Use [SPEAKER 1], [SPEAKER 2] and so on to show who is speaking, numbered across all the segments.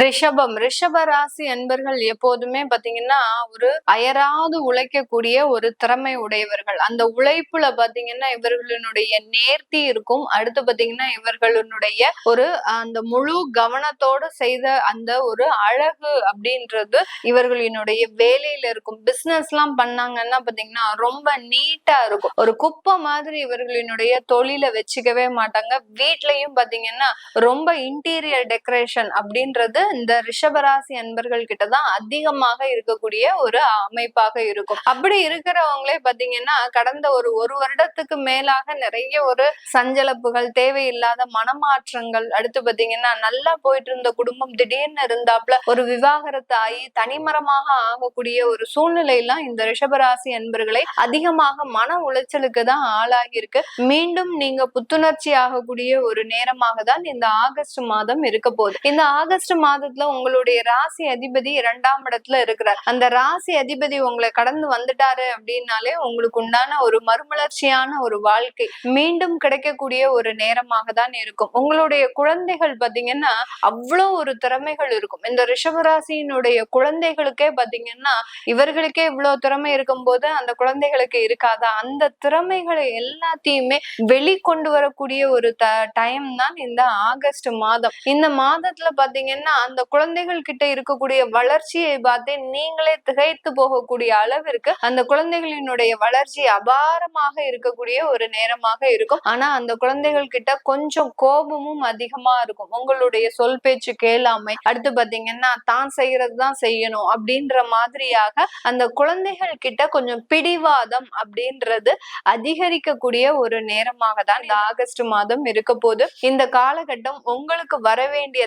[SPEAKER 1] ரிஷபம். ரிஷப ராசி அன்பர்கள் எப்போதுமே பாத்தீங்கன்னா ஒரு அயராது உழைக்கக்கூடிய ஒரு திறமை உடையவர்கள். அந்த உழைப்புல பாத்தீங்கன்னா இவர்களினுடைய நேர்த்தி இருக்கும். அடுத்து பாத்தீங்கன்னா இவர்களினுடைய ஒரு அந்த முழு கவனத்தோடு செய்த அந்த ஒரு அழகு அப்படின்றது இவர்களினுடைய வேலையில இருக்கும். பிசினஸ் எல்லாம் பண்ணாங்கன்னா பாத்தீங்கன்னா ரொம்ப நீட்டா இருக்கும். ஒரு குப்பை மாதிரி இவர்களினுடைய தொழிலை வச்சுக்கவே மாட்டாங்க. வீட்லயும் பாத்தீங்கன்னா ரொம்ப இன்டீரியர் டெக்கரேஷன் அப்படின்றது இந்த ரிஷபராசி அன்பர்கள் கிட்டதான் அதிகமாக இருக்கக்கூடிய ஒரு அமைப்பாக இருக்கும். அப்படி இருக்கிறவங்களே பாத்தீங்கன்னா கடந்த ஒரு ஒரு வருடத்துக்கு மேலாக நிறைய ஒரு சஞ்சலப்புகள் தேவையில்லாத மனமாற்றங்கள் அடுத்து பாத்தீங்கன்னா நல்லா போயிட்டு இருந்த குடும்பம் திடீர்னு இருந்தாப்ல ஒரு விவாகரத்து ஆகி தனிமரமாக ஆகக்கூடிய ஒரு சூழ்நிலையெல்லாம் இந்த ரிஷபராசி அன்பர்களை அதிகமாக மன உளைச்சலுக்கு தான் ஆளாகி இருக்கு மீண்டும் நீங்க புத்துணர்ச்சி ஆகக்கூடிய ஒரு நேரமாக தான் இந்த ஆகஸ்ட் மாதம் இருக்க போகுது. இந்த ஆகஸ்ட் மாதம் மாதத்துல உங்களுடைய ராசி அதிபதி இரண்டாம் இடத்துல இருக்கிறார். அந்த ராசி அதிபதி உங்களை கடந்து வந்துட்டாரு அப்படின்னாலே உங்களுக்கு உண்டான ஒரு மறுமலர்ச்சியான ஒரு வாழ்க்கை மீண்டும் கிடைக்கக்கூடிய ஒரு நேரமாக தான் இருக்கும். உங்களுடைய குழந்தைகள் பாத்தீங்கன்னா அவ்வளவு ஒரு திறமைகள் இருக்கும். இந்த ரிஷபராசியினுடைய குழந்தைகளுக்கே பாத்தீங்கன்னா இவர்களுக்கே இவ்வளவு திறமை இருக்கும் போது அந்த குழந்தைகளுக்கு இருக்காதா? அந்த திறமைகளை எல்லாத்தையுமே வெளிக்கொண்டு வரக்கூடிய ஒரு த டைம் தான் இந்த ஆகஸ்ட் மாதம். இந்த மாதத்துல பாத்தீங்கன்னா அந்த குழந்தைகள் கிட்ட இருக்கக்கூடிய வளர்ச்சியை பார்த்து நீங்களே திகைத்து போகக்கூடிய அளவிற்கு அந்த குழந்தைகளினுடைய வளர்ச்சி அபாரமாக இருக்கக்கூடிய ஒரு நேரமாக இருக்கும். ஆனா அந்த குழந்தைகள் கிட்ட கொஞ்சம் கோபமும் அதிகமா இருக்கும். உங்களுடைய சொல் பேச்சு கேளாமை அடுத்து பாத்தீங்கன்னா தான் செய்யறது தான் செய்யணும் அப்படின்ற மாதிரியாக அந்த குழந்தைகள் கிட்ட கொஞ்சம் பிடிவாதம் அப்படின்றது அதிகரிக்கக்கூடிய ஒரு நேரமாக தான் இந்த ஆகஸ்ட் மாதம் இருக்க போது இந்த காலகட்டம் உங்களுக்கு வர வேண்டிய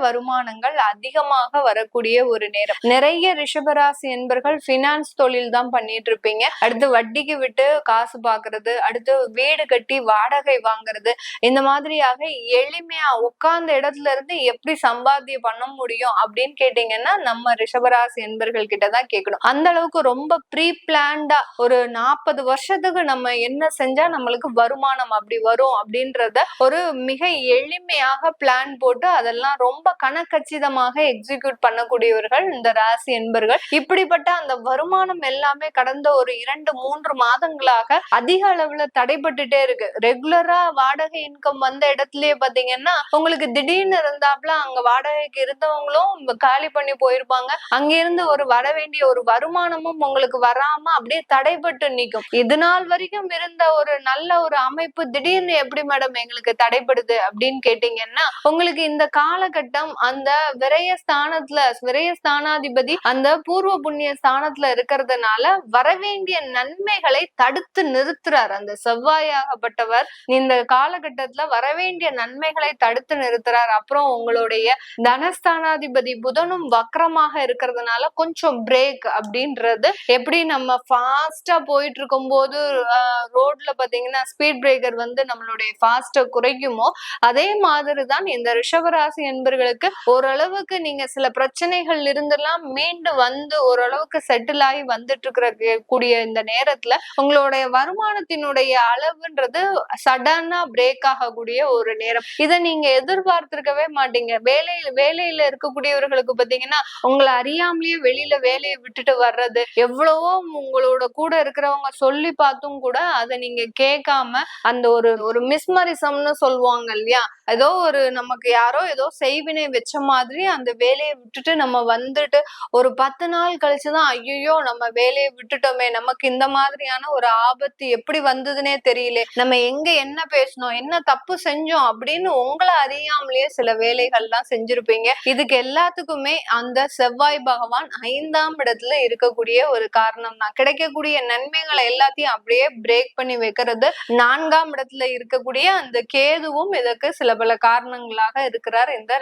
[SPEAKER 1] வரும் வருமானங்கள் அதிகமாக வரக்கூடிய ஒரு நேரம். நிறைய ரிஷபராசி என்பர்கள் பினான்ஸ் தொழில் தான் பண்ணிட்டு இருப்பீங்க அடுத்து வட்டிக்கு விட்டு காசு பாக்குறது அடுத்து வீடு கட்டி வாடகை வாங்குறது இந்த மாதிரியாக எளிமையா உட்கார்ந்த இடத்துல இருந்து எப்படி சம்பாத்தியம் பண்ண முடியும் அப்படின்னு கேட்டீங்கன்னா நம்ம ரிஷபராசி என்பர்கள் கிட்ட தான் கேட்கணும். அந்த அளவுக்கு ரொம்ப ப்ரீ பிளான்டா ஒரு நாற்பது வருஷத்துக்கு நம்ம என்ன செஞ்சா நம்மளுக்கு வருமானம் அப்படி வரும் அப்படின்றத ஒரு மிக எளிமையாக பிளான் போட்டு அதெல்லாம் ரொம்ப கச்சிதமாக எக்ஸிக்யூட் பண்ணக்கூடியவர்கள் இந்த ராசி என்பர்கள். இப்படிப்பட்ட அந்த வருமானம் எல்லாமே கடந்த ஒரு இரண்டு மூன்று மாதங்களாக அதிக அளவுல தடைபட்டுட்டே இருக்கு. ரெகுலரா வாடகை இன்கம் வந்த இடத்துலயே பாத்தீங்கன்னா உங்களுக்கு திடீர்னு இருந்தாப்ல அங்க வாடகைக்கு இருந்தவங்களும் காலி பண்ணி போயிருப்பாங்க. அங்க இருந்து ஒரு வர வேண்டிய ஒரு வருமானமும் உங்களுக்கு வராம அப்படியே தடைபட்டு நிற்கும் இது நாள் வரைக்கும் இருந்த ஒரு நல்ல ஒரு அமைப்பு திடீர்னு எப்படி மேடம் எங்களுக்கு தடைபடுது அப்படின்னு கேட்டீங்கன்னா உங்களுக்கு இந்த காலகட்டம் அந்த விரய ஸ்தானத்துல விரய ஸ்தானாதிபதி அந்த பூர்வ புண்ணிய ஸ்தானத்துல இருக்கிறதுனால வரவேண்டிய நன்மைகளை தடுத்து நிறுத்துறார். அந்த செவ்வாயாகப்பட்டவர் இந்த காலகட்டத்துல வரவேண்டிய நன்மைகளை தடுத்து நிறுத்துறார். அப்புறம் உங்களுடைய தனஸ்தானாதிபதி புதனும் வக்கரமாக இருக்கிறதுனால கொஞ்சம் பிரேக் அப்படின்றது எப்படி நம்ம ஃபாஸ்டா போயிட்டு இருக்கும் போது ரோட்ல பாத்தீங்கன்னா ஸ்பீட் பிரேக்கர் வந்து நம்மளுடைய ஃபாஸ்ட குறைக்குமோ அதே மாதிரிதான் இந்த ரிஷபராசி என்பர்களுக்கு ஓரளவுக்கு நீங்க சில பிரச்சனைகள் இருந்தெல்லாம் மீண்டு வந்து ஓரளவுக்கு செட்டில் ஆகி வந்துட்டு இருக்கிற கூடிய இந்த நேரத்துல உங்களுடைய வருமானத்தினுடைய அளவுன்றது சடனா பிரேக் ஆகக்கூடிய ஒரு நேரம். இதை நீங்க எதிர்பார்த்திருக்கவே மாட்டீங்க. வேலையில வேலையில இருக்கக்கூடியவர்களுக்கு பாத்தீங்கன்னா உங்களை அறியாமலேயே வெளியில வேலையை விட்டுட்டு வர்றது எவ்வளவோ உங்களோட கூட இருக்கிறவங்க சொல்லி பார்த்தும் கூட அதை நீங்க கேட்காம அந்த ஒரு ஒரு மிஸ்மரிசம்னு சொல்லுவாங்க இல்லையா? ஏதோ ஒரு நமக்கு யாரோ ஏதோ செய்வினை வச்சு மாதிரி அந்த வேலையை விட்டுட்டு நம்ம வந்துட்டு ஒரு பத்து நாள் கழிச்சுதான் ஐயோ நம்ம வேலையை விட்டுட்டோமே நமக்கு இந்த மாதிரியான ஒரு ஆபத்து எப்படி வந்ததுன்னே தெரியல. நம்ம எங்க என்ன பேசணும் என்ன தப்பு செஞ்சோம் அப்படின்னு உங்களை அறியாமலேயே சில வேலைகள்லாம் செஞ்சிருப்பீங்க. இதுக்கு எல்லாத்துக்குமே அந்த செவ்வாய் பகவான் ஐந்தாம் இடத்துல இருக்கக்கூடிய ஒரு காரணம் தான் கிடைக்கக்கூடிய நன்மைகளை எல்லாத்தையும் அப்படியே பிரேக் பண்ணி வைக்கிறது நான்காம் இடத்துல இருக்கக்கூடிய அந்த கேதுவும் இதற்கு சில பல காரணங்களாக இருக்கிறார் இந்த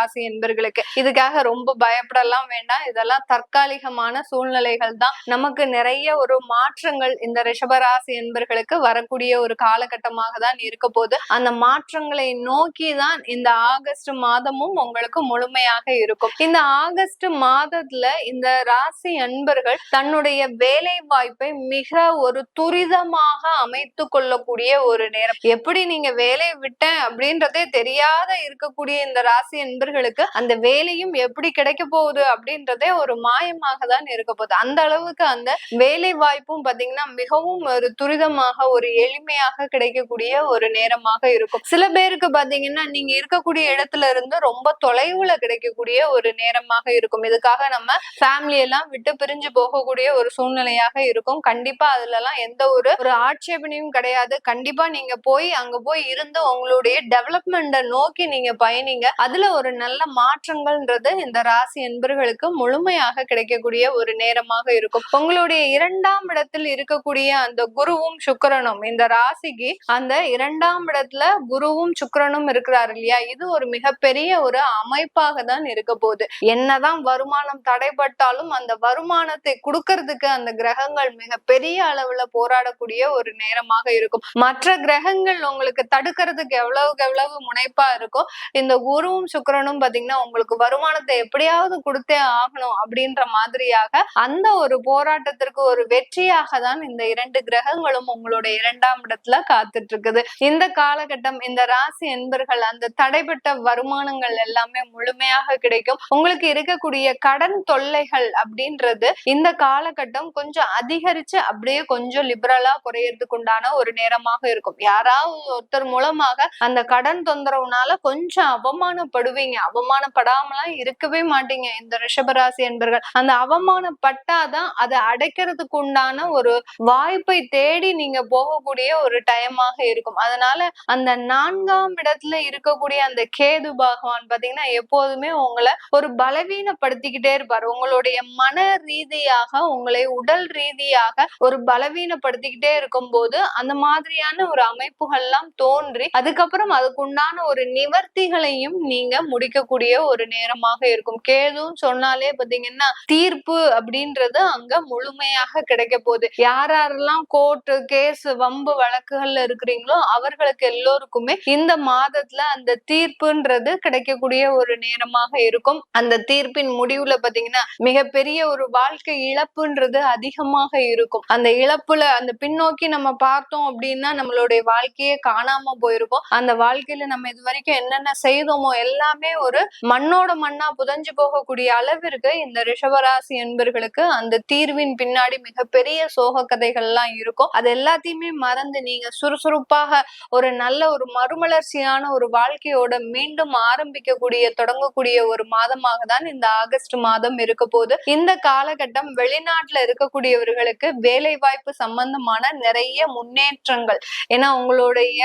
[SPEAKER 1] ராசி என்பர்களுக்கு இதுக்காக ரொம்ப பயப்படலாம் வேண்டாம். இதெல்லாம் தற்காலிகமான சூழ்நிலைகள் தான் நமக்கு நிறைய ஒரு மாற்றங்கள் இந்த ரிஷபராசி என்பர்களுக்கு வரக்கூடிய ஒரு காலகட்டமாக தான் இருக்க போது அந்த மாற்றங்களை நோக்கி தான் இந்த ஆகஸ்ட் மாதமும் உங்களுக்கு முழுமையாக இருக்கும். இந்த ஆகஸ்ட் மாதத்துல இந்த ராசி அன்பர்கள் தன்னுடைய வேலை வாய்ப்பை மிக ஒரு துரிதமாக அமைத்து கொள்ளக்கூடிய ஒரு நேரம். எப்படி நீங்க வேலையை விட்டேன் அப்படின்றதே தெரியாத இருக்கக்கூடிய இந்த ராசி அன்பர்கள் என்பர்களுக்கு அந்த வேலையும் எப்படி கிடைக்க போகுது அப்படின்றதே ஒரு மாயமாக தான் இருக்க போகுது. அந்த அளவுக்கு அந்த வேலை வாய்ப்பும் பாத்தீங்கன்னா மிகவும் ஒரு துரிதமாக ஒரு எளிமையாக கிடைக்கக்கூடிய ஒரு நேரமாக இருக்கும். சில பேருக்கு பாத்தீங்கன்னா நீங்க இருக்கக்கூடிய இடத்துல இருந்து ரொம்ப தொலைவுல கிடைக்கக்கூடிய ஒரு நேரமாக இருக்கும். இதுக்காக நம்ம ஃபேமிலி எல்லாம் விட்டு பிரிஞ்சு போகக்கூடிய ஒரு சூழ்நிலையாக இருக்கும். கண்டிப்பா அதுல எல்லாம் எந்த ஒரு ஒரு ஆட்சேபனையும் கிடையாது. கண்டிப்பா நீங்க போய் அங்க போய் இருந்து உங்களுடைய டெவலப்மெண்ட நோக்கி நீங்க பயணிங்க. அதுல ஒரு நல்ல மாற்றங்கள்ன்றது இந்த ராசி என்பர்களுக்கு முழுமையாக கிடைக்கக்கூடிய ஒரு நேரமாக இருக்கும். உங்களுடைய இரண்டாம் இடத்தில் இருக்கக்கூடிய அந்த குருவும் சுக்கரனும் இந்த ராசிக்கு அந்த இரண்டாம் இடத்துல குருவும் சுக்கரனும் இருக்கிறார் இல்லையா? இது ஒரு மிகப்பெரிய ஒரு அமைப்பாக தான் இருக்க போகுது. என்னதான் வருமானம் தடைப்பட்டாலும் அந்த வருமானத்தை கொடுக்கறதுக்கு அந்த கிரகங்கள் மிக பெரிய அளவுல போராடக்கூடிய ஒரு நேரமாக இருக்கும். மற்ற கிரகங்கள் உங்களுக்கு தடுக்கிறதுக்கு எவ்வளவுக்கு எவ்வளவு முனைப்பா இருக்கோ இந்த குருவும் சுக்கரனும் பாத்தீங்கன்னா உங்களுக்கு வருமானத்தை எப்படியாவது கொடுத்தே ஆகணும் அப்படின்ற மாதிரியாக அந்த ஒரு போராட்டத்திற்கு ஒரு வெற்றியாக தான் இந்த இரண்டு கிரகங்களும் உங்களுடைய இரண்டாம் இடத்துல காத்துட்டு இருக்குது இந்த காலகட்டம் இந்த ராசி என்பர்கள் அந்த தடைப்பட்ட வருமானங்கள் எல்லாமே முழுமையாக கிடைக்கும். உங்களுக்கு இருக்கக்கூடிய கடன் தொல்லைகள் அப்படின்றது இந்த காலகட்டம் கொஞ்சம் அதிகரிச்சு அப்படியே கொஞ்சம் லிபரலா குறையறதுக்கு உண்டான ஒரு நேரமாக இருக்கும். யாராவது ஒருத்தர் மூலமாக அந்த கடன் தொந்தரவுனால கொஞ்சம் அவமானப்படுவீங்க. அவமானப்படாமலாம் இருக்கவே மாட்டீங்க. இந்த ரிஷபராசி என்பர்கள். அந்த அவமானப்பட்டாதான் அதை அடைக்கிறதுக்கு உண்டான ஒரு வாய்ப்பை தேடி நீங்க போகக்கூடிய ஒரு டைமாக இருக்கும். அதனால அந்த நான்காம் இடத்துல இருக்கக்கூடிய அந்த கேது பகவான் பாத்தீங்கன்னா எப்போதுமே உங்களை ஒரு பலவீனப்படுத்திக்கிட்டே இருப்பாரு. உங்களுடைய மன ரீதியாக உங்களை உடல் ரீதியாக ஒரு பலவீனப்படுத்திக்கிட்டே இருக்கும் போது அந்த மாதிரியான ஒரு அமைப்புகள்லாம் தோன்றி அதுக்கப்புறம் அதுக்குண்டான ஒரு நிவர்த்திகளையும் நீங்க முடி முடிக்கக்கூடிய ஒரு நேரமாக இருக்கும். கேதுன்னு சொன்னாலே பாத்தீங்கன்னா தீர்ப்பு அப்படின்றது அங்க முழுமையாக கிடைக்க போகுது. யார் யாரெல்லாம் கோர்ட்டு கேஸ் வம்பு வழக்குகள்ல இருக்கிறீங்களோ அவர்களுக்கு எல்லோருக்குமே இந்த மாதத்துல அந்த தீர்ப்புன்றது கிடைக்கக்கூடிய ஒரு நேரமாக இருக்கும். அந்த தீர்ப்பின் முடிவுல பாத்தீங்கன்னா மிகப்பெரிய ஒரு வாழ்க்கை இழப்புன்றது அதிகமாக இருக்கும். அந்த இழப்புல அந்த பின்னோக்கி நம்ம பார்த்தோம் அப்படின்னா நம்மளுடைய வாழ்க்கையே காணாம போயிருக்கும். அந்த வாழ்க்கையில நம்ம இது வரைக்கும் என்னென்ன செய்தோமோ எல்லாமே ஒரு மண்ணோட மண்ணா புதஞ்சு போகக்கூடிய அளவிற்கு இந்த ரிஷபராசி என்பர்களுக்கு அந்த தீர்வின் பின்னாடி மிகப்பெரிய சோக கதைகள்லாம் இருக்கும். அது எல்லாத்தையுமே மறந்து நீங்க சுறுசுறுப்பாக ஒரு நல்ல ஒரு மறுமலர்ச்சியான ஒரு வாழ்க்கையோட மீண்டும் ஆரம்பிக்கக்கூடிய தொடங்கக்கூடிய ஒரு மாதமாக தான் இந்த ஆகஸ்ட் மாதம் இருக்க போது இந்த காலகட்டம் வெளிநாட்டுல இருக்கக்கூடியவர்களுக்கு வேலை வாய்ப்பு சம்பந்தமான நிறைய முன்னேற்றங்கள். ஏன்னா உங்களுடைய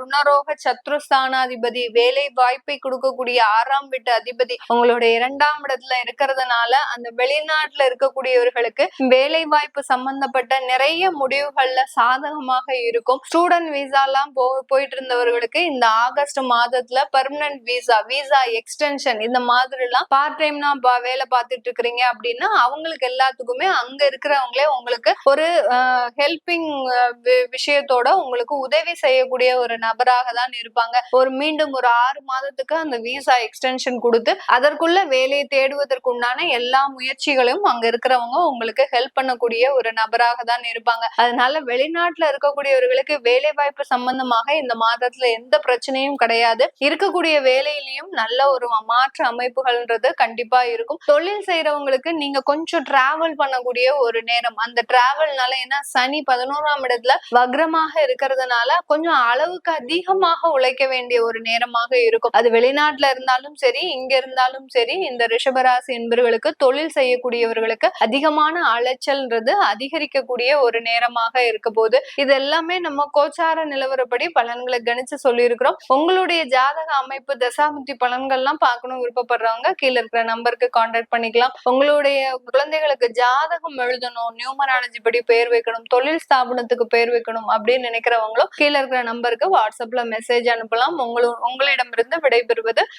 [SPEAKER 1] ருணரோக சத்ருஸ்தானாதிபதி வேலை வாய்ப்பை கொடுக்கக்கூடிய ஆறாம் வீட்டு அதிபதி உங்களுடைய இரண்டாம் இடத்துல இருக்கிறதுனால அந்த வெளிநாட்டுல இருக்கக்கூடியவர்களுக்கு வேலை வாய்ப்பு சம்பந்தப்பட்ட நிறைய முடிவுகள்ல சாதகமாக இருக்கும். ஸ்டூடெண்ட் விசா எல்லாம் போ போயிட்டு இருந்தவர்களுக்கு இந்த ஆகஸ்ட் மாதத்துல பெர்மனன்ட் விசா விசா எக்ஸ்டென்ஷன் இந்த மாதிரி எல்லாம் பார்ட் டைம்னா வேலை பார்த்துட்டு இருக்கிறீங்க அப்படின்னா அவங்களுக்கு எல்லாத்துக்குமே அங்க இருக்கிறவங்களே உங்களுக்கு ஒரு ஹெல்பிங் விஷயத்தோட உங்களுக்கு உதவி செய்யக்கூடிய ஒரு நபராக தான் இருப்பாங்க. ஒரு மீண்டும் ஒரு ஆறு மாதத்துக்கு அந்த விசா எக்ஸ்டென்ஷன் கொடுத்து அதற்குள்ள வேலையை தேடுவதற்கு உண்டான எல்லா முயற்சிகளையும் அங்க இருக்கிறவங்க உங்களுக்கு ஹெல்ப் பண்ணக்கூடிய ஒரு நபராக தான் இருப்பாங்க. அதனால வெளிநாட்டுல இருக்கக்கூடியவர்களுக்கு வேலை வாய்ப்பு சம்பந்தமாக இந்த மாதத்துல எந்த பிரச்சனையும் கிடையாது. இருக்கக்கூடிய வேலையிலையும் நல்ல ஒரு மாற்று அமைப்புகள்ன்றது கண்டிப்பா இருக்கும். தொழில் செய்யறவங்களுக்கு நீங்க கொஞ்சம் டிராவல் பண்ணக்கூடிய ஒரு நேரம். அந்த டிராவல்னால ஏன்னா சனி பதினோராம் இடத்துல வக்ரமாக இருக்கிறதுனால கொஞ்சம் அளவுக்கு அதிகமாக உழைக்க வேண்டிய ஒரு நேரமாக இருக்கும். அது வெளிநாட்டுல இருந்தாலும் சரி இங்க இருந்தாலும் சரி இந்த ரிஷபராசி என்பவர்களுக்கு தொழில் செய்யக்கூடியவர்களுக்கு அதிகமான அலைச்சல்ன்றது அதிகரிக்கக்கூடிய ஒரு நேரமாக இருக்க போது இது எல்லாமே நம்ம கோச்சார நிலவரப்படி பலன்களை கணிச்சு சொல்லியிருக்கிறோம். உங்களுடைய ஜாதக அமைப்பு தசாபுத்தி பலன்கள்லாம் பார்க்கணும் விருப்பப்படுறவங்க கீழே இருக்கிற நம்பருக்கு கான்டாக்ட் பண்ணிக்கலாம். உங்களுடைய குழந்தைகளுக்கு ஜாதகம் எழுதணும் நியூமராலஜி படி பேர் வைக்கணும் தொழில் ஸ்தாபனத்துக்கு பேர் வைக்கணும் அப்படின்னு நினைக்கிறவங்களும் கீழே இருக்கிற நம்பருக்கு வாட்ஸ்அப்ல மெசேஜ் அனுப்பலாம். உங்களும் உங்களிடமிருந்து விடைபெறுவது